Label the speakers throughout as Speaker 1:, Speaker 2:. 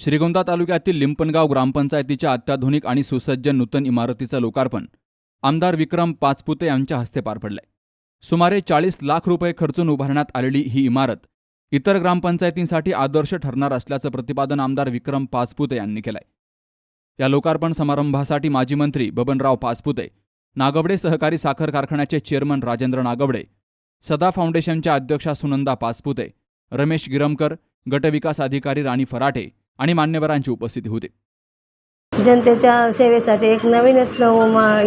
Speaker 1: श्रीगोंदा तालुक्यातील लिंपणगाव ग्रामपंचायतीच्या अत्याधुनिक आणि सुसज्ज नूतन इमारतीचं लोकार्पण आमदार विक्रम पाचपुते यांच्या हस्ते पार पडलंय. सुमारे चाळीस लाख रुपये खर्चून उभारण्यात आलेली ही इमारत इतर ग्रामपंचायतींसाठी आदर्श ठरणार असल्याचं प्रतिपादन आमदार विक्रम पाचपुते यांनी केलंय. या लोकार्पण समारंभासाठी माजी मंत्री बबनराव पाचपुते नागवडे सहकारी साखर कारखान्याचे चेअरमन राजेंद्र नागवडे सदा फाउंडेशनच्या अध्यक्षा सुनंदा पाचपुते रमेश गिरमकर गटविकास अधिकारी राणी फराटे आणि मान्यवरांची उपस्थिती होती.
Speaker 2: जनतेच्या सेवेसाठी एक नवीन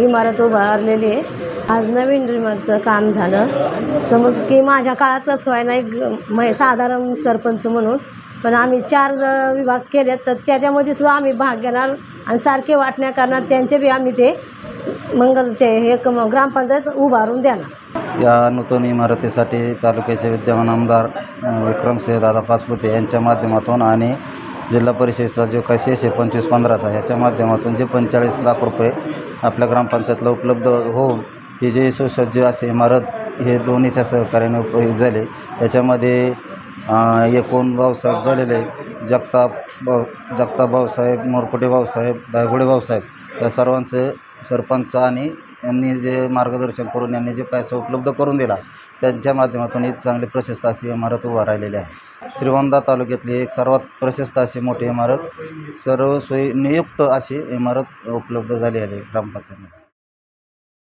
Speaker 2: इमारत उभारलेली आहे. आज नवीन इमारतीचं काम झालं. समज की माझ्या काळातच व्हायला एक साधारण सरपंच म्हणून पण आम्ही चार विभाग केले तर त्याच्यामध्ये सुद्धा आम्ही भाग घेणार आणि सारखे वाटण्या करणार. त्यांचे बी आम्ही ते मंगलचे हे कम- ग्रामपंचायत उभारून देणार.
Speaker 3: या नूतन इमारतीसाठी तालुक्याचे विद्यमान आमदार विक्रमसिंह दादा पाचपुते यांच्या माध्यमातून आणि जिल्हा परिषदेचा जो काही शेष आहे पंचवीस पंधराचा ह्याच्या माध्यमातून जे पंचेचाळीस लाख रुपये आपल्या ग्रामपंचायतला उपलब्ध होऊन ही जे सुसज्ज असे इमारत हे दोन्हीच्या सहकार्याने उपयोग झाले याच्यामध्ये एकूण भाऊसाहेब झालेले जगताप भाऊ जगताप भाऊसाहेब मोरकुटे भाऊसाहेब दायगुडे भाऊसाहेब या सर्वांचे सरपंच आणि यांनी जे मार्गदर्शन करून यांनी जे पैसा उपलब्ध करून दिला त्यांच्या माध्यमातून एक चांगली प्रशस्त अशी इमारत उभा राहिलेली आहे. श्रीवंदा तालुक्यातली एक सर्वात प्रशस्त अशी मोठी इमारत सर्व नियुक्त अशी इमारत उपलब्ध झाली आहे ग्रामपंचायतीमध्ये.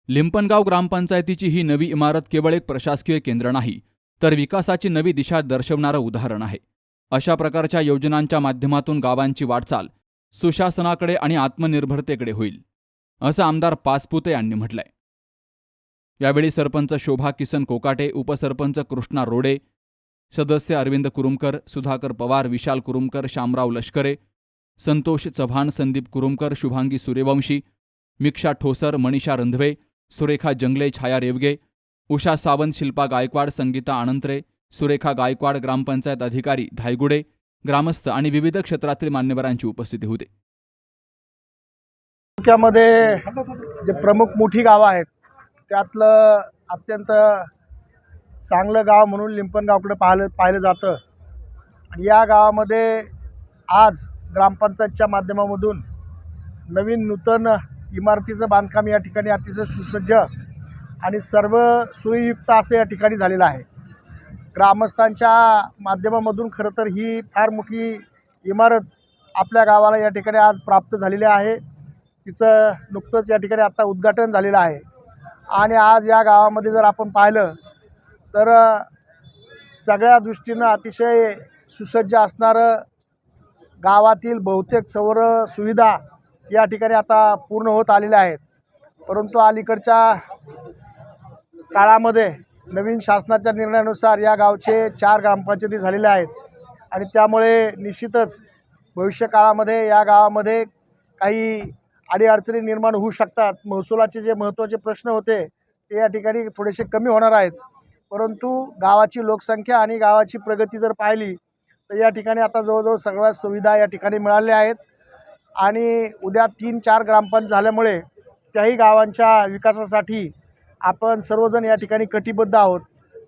Speaker 1: लिंपणगाव ग्रामपंचायतीची ही नवी इमारत केवळ एक प्रशासकीय केंद्र नाही तर विकासाची नवी दिशा दर्शवणारं उदाहरण आहे. अशा प्रकारच्या योजनांच्या माध्यमातून गावांची वाटचाल सुशासनाकडे आणि आत्मनिर्भरतेकडे होईल असं आमदार पाचपुते यांनी म्हटलंय. यावेळी सरपंच शोभा किसन कोकाटे उपसरपंच कृष्णा रोडे सदस्य अरविंद कुरुमकर सुधाकर पवार विशाल कुरुमकर शामराव लष्करे संतोष चव्हाण संदीप कुरुमकर शुभांगी सूर्यवंशी मिक्षा ठोसर मनीषा रंधवे सुरेखा जंगले छाया रेवगे उषा सावंत शिल्पा गायकवाड संगीता आनंत्रे सुरेखा गायकवाड ग्रामपंचायत अधिकारी धायगुडे ग्रामस्थ आणि विविध क्षेत्रातील मान्यवरांची उपस्थिती होते.
Speaker 4: तालुक्यामध्ये जे प्रमुख मोठी गावं आहेत त्यातलं अत्यंत चांगलं गाव म्हणून लिंपणगावकडे पाहिलं पाहिलं जातं. आणि या गावामध्ये आज ग्रामपंचायतच्या माध्यमामधून नवीन नूतन इमारतीचं बांधकाम या ठिकाणी अतिशय सुसज्ज आणि सर्व सोयीयुक्त असं या ठिकाणी झालेलं आहे. ग्रामस्थांच्या माध्यमामधून खरं तर ही फार मोठी इमारत आपल्या गावाला या ठिकाणी आज प्राप्त झालेली आहे. तिचं नुकतंच या ठिकाणी आत्ता उद्घाटन झालेलं आहे. आणि आज या गावामध्ये जर आपण पाहिलं तर सगळ्या दृष्टीनं अतिशय सुसज्ज असणारं गावातील बहुतेक सौर सुविधा या ठिकाणी आता पूर्ण होत आलेल्या आहेत. परंतु अलीकडच्या काळामध्ये नवीन शासनाच्या निर्णयानुसार या गावचे चार ग्रामपंचायती झालेल्या आहेत. आणि त्यामुळे निश्चितच भविष्य काळामध्ये या गावामध्ये काही अडीअडचणी निर्माण होऊ शकतात. महसुलाचे जे महत्त्वाचे प्रश्न होते ते या ठिकाणी थोडेसे कमी होणार आहेत. परंतु गावाची लोकसंख्या आणि गावाची प्रगती जर पाहिली तर या ठिकाणी आता जवळजवळ सगळ्या सुविधा या ठिकाणी मिळाल्या आहेत. आणि उद्या तीन चार ग्रामपंच झाल्यामुळे त्याही गावांच्या विकासासाठी आपण सर्वजण या ठिकाणी कटिबद्ध आहोत.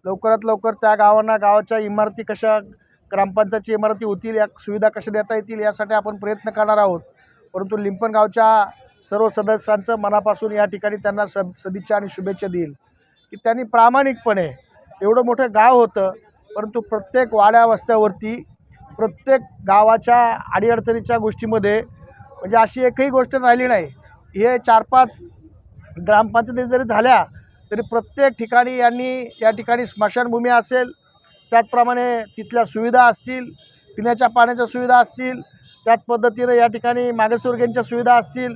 Speaker 4: लवकरात लवकर त्या गावांना गावाच्या इमारती कशा ग्रामपंचायतची इमारती होतील या सुविधा कशा देता येतील यासाठी आपण प्रयत्न करणार आहोत. परंतु लिंपण गावच्या सर्व सदस्यांचं मनापासून या ठिकाणी त्यांना स सदिच्छा आणि शुभेच्छा देईल. की त्यांनी प्रामाणिकपणे एवढं मोठं गाव होतं परंतु प्रत्येक वाड्या वस्त्यावरती प्रत्येक गावाच्या अडीअडचणीच्या गोष्टीमध्ये म्हणजे अशी एकही गोष्ट राहिली नाही. हे चार पाच ग्रामपंचायती जरी झाल्या तरी प्रत्येक ठिकाणी यांनी या ठिकाणी स्मशानभूमी असेल त्याचप्रमाणे तिथल्या सुविधा असतील पिण्याच्या पाण्याच्या सुविधा असतील त्याच पद्धतीनं या ठिकाणी मागासवर्गीयांच्या सुविधा असतील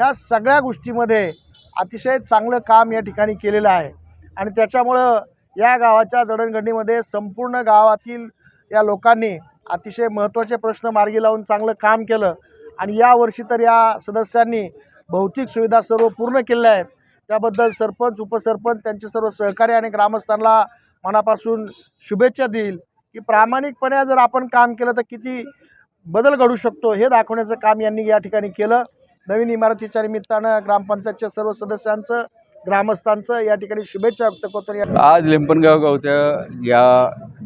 Speaker 4: ह्या सगळ्या गोष्टीमध्ये अतिशय चांगलं काम या ठिकाणी केलेलं आहे. आणि त्याच्यामुळं या गावाच्या जडणघडणीमध्ये संपूर्ण गावातील या लोकांनी अतिशय महत्त्वाचे प्रश्न मार्गी लावून चांगलं काम केलं. आणि यावर्षी तर या सदस्यांनी भौतिक सुविधा सर्व पूर्ण केल्या आहेत. त्याबद्दल सरपंच उपसरपंच त्यांचे सर्व सहकारी आणि ग्रामस्थांना मनापासून शुभेच्छा देईल की प्रामाणिकपणे जर आपण काम केलं तर किती बदल घडू शकतो हे दाखवण्याचं काम यांनी या ठिकाणी केलं. नवीन इमारतीच्या निमित्तानं ग्रामपंचायतच्या सर्व सदस्यांचं ग्रामस्थांचं या ठिकाणी शुभेच्छा व्यक्त करतो.
Speaker 5: आज लेंपणगाव गावच्या या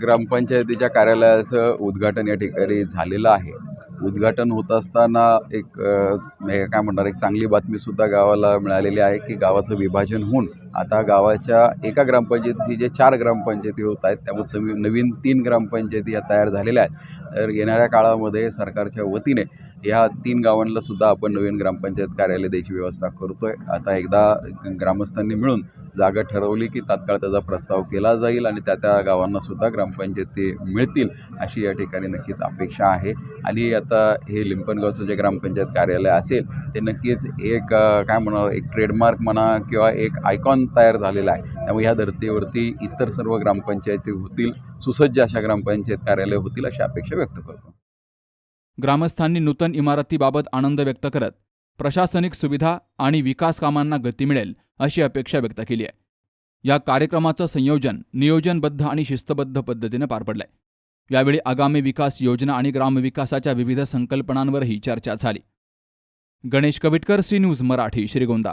Speaker 5: ग्रामपंचायतीच्या कार्यालयाचं उद्घाटन या ठिकाणी झालेलं आहे. उद्घाटन होत असताना एक काय म्हणणार एक चांगली बातमीसुद्धा गावाला मिळालेली आहे की गावाचं विभाजन होऊन आता गावाच्या एका ग्रामपंचायती जे चार ग्रामपंचायती होत आहेत त्यामुळे नवी- नवीन तीन ग्रामपंचायती या तयार झालेल्या आहेत. तर येणाऱ्या काळामध्ये सरकारच्या वतीने ह्या तीन गावांना सुद्धा आपण नवीन ग्रामपंचायत कार्यालय द्यायची व्यवस्था करतो आहे आता एकदा ग्रामस्थांनी मिळून जागा ठरवली की तात्काळ त्याचा प्रस्ताव केला जाईल आणि त्या त्या गावांना सुद्धा ग्रामपंचायती मिळतील अशी या ठिकाणी नक्कीच अपेक्षा आहे. आणि आता हे लिंपणगावचं जे ग्रामपंचायत कार्यालय असेल ते नक्कीच एक काय म्हणणार एक ट्रेडमार्क म्हणा किंवा एक आयकॉन तयार झालेला आहे. त्यामुळे ह्या धर्तीवरती इतर सर्व ग्रामपंचायती होतील सुसज्ज अशा ग्रामपंचायत कार्यालय होतील अशी अपेक्षा व्यक्त करतो.
Speaker 1: ग्रामस्थांनी नूतन इमारतीबाबत आनंद व्यक्त करत प्रशासनिक सुविधा आणि विकास कामांना गती मिळेल अशी अपेक्षा व्यक्त केली आहे. या कार्यक्रमाचं संयोजन नियोजनबद्ध आणि शिस्तबद्ध पद्धतीनं पार पडलंय. यावेळी आगामी विकास योजना आणि ग्रामविकासाच्या विविध संकल्पनांवरही चर्चा झाली. Ganesh Kavitkar C news Marathi Shrigonda.